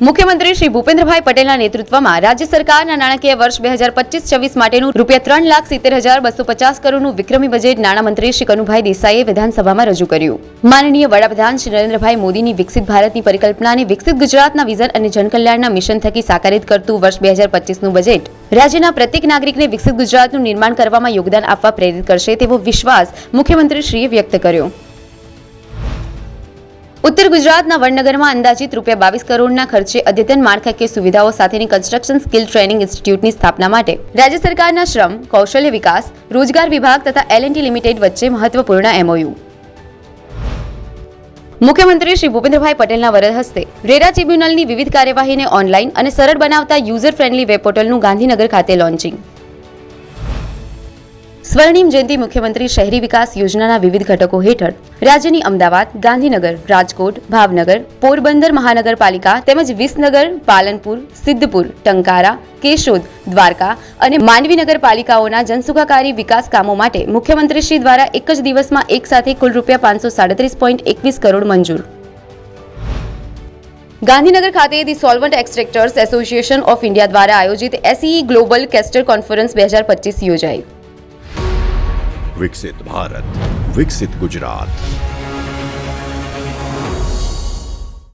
મુખ્યમંત્રી શ્રી ભૂપેન્દ્રભાઈ પટેલના નેતૃત્વમાં રાજ્ય સરકારના નાણાકીય વર્ષ બે હજાર પચીસ છવ્વીસ માટેનું રૂપિયા ત્રણ લાખ સિત્તેર હજાર બસો પચાસ કરોડનું વિક્રમી બજેટ નાણામંત્રી શ્રી કનુભાઈ દેસાઈએ વિધાનસભામાં રજૂ કર્યું. માનનીય વડાપ્રધાન શ્રી નરેન્દ્રભાઈ મોદીની વિકસિત ભારતની પરિકલ્પનાને વિકસિત ગુજરાતના વિઝન અને જનકલ્યાણના મિશન થકી સાકારિત કરતું વર્ષ બે હજાર પચીસનું બજેટ રાજ્યના પ્રત્યેક નાગરિકને વિકસિત ગુજરાતનું નિર્માણ કરવામાં યોગદાન આપવા પ્રેરિત કરશે તેવો વિશ્વાસ મુખ્યમંત્રીશ્રીએ વ્યક્ત કર્યો. ઉત્તર ગુજરાતના વડનગરમાં અંદાજિત રૂપિયા બાવીસ કરોડના ખર્ચે અદ્યતન માળખાકીય સુવિધાઓ સાથેની કન્સ્ટ્રક્શન સ્કિલ ટ્રેનિંગ ઇન્સ્ટિટ્યૂટની સ્થાપના માટે રાજ્ય સરકારના શ્રમ, કૌશલ્ય વિકાસ, રોજગાર વિભાગ તથા એલએનટી લિમિટેડ વચ્ચે મહત્વપૂર્ણ એમઓયુ મુખ્યમંત્રી શ્રી ભૂપેન્દ્રભાઈ પટેલના વરદ હસ્તે રેરા ટ્રિબ્યુનલની વિવિધ કાર્યવાહીને ઓનલાઈન અને સરળ બનાવતા યુઝર ફ્રેન્ડલી વેબ પોર્ટલનું ગાંધીનગર ખાતે લોન્ચિંગ સ્વર્ણિમ જયંતિ મુખ્યમંત્રી શહેરી વિકાસ યોજનાના વિવિધ ઘટકો હેઠળ રાજ્યની અમદાવાદ, ગાંધીનગર, રાજકોટ, ભાવનગર, પોરબંદર મહાનગરપાલિકા તેમજ વિસનગર, પાલનપુર, સિદ્ધપુર, ટંકારા, કેશોદ, દ્વારકા અને માંડવી નગરપાલિકાઓના જનસુખાકારી વિકાસ કામો માટે મુખ્યમંત્રીશ્રી દ્વારા એક જ દિવસમાં એક સાથે કુલ રૂપિયા પાંચસો સાડત્રીસ પોઈન્ટ એકવીસ કરોડ મંજૂર. ગાંધીનગર ખાતે the solvent extractors association of India દ્વારા આયોજિત એસઈ ગ્લોબલ કેસ્ટર કોન્ફરન્સ બે હજાર પચીસ યોજાઈ. વિકસિત ભારત વિકસિત ગુજરાત.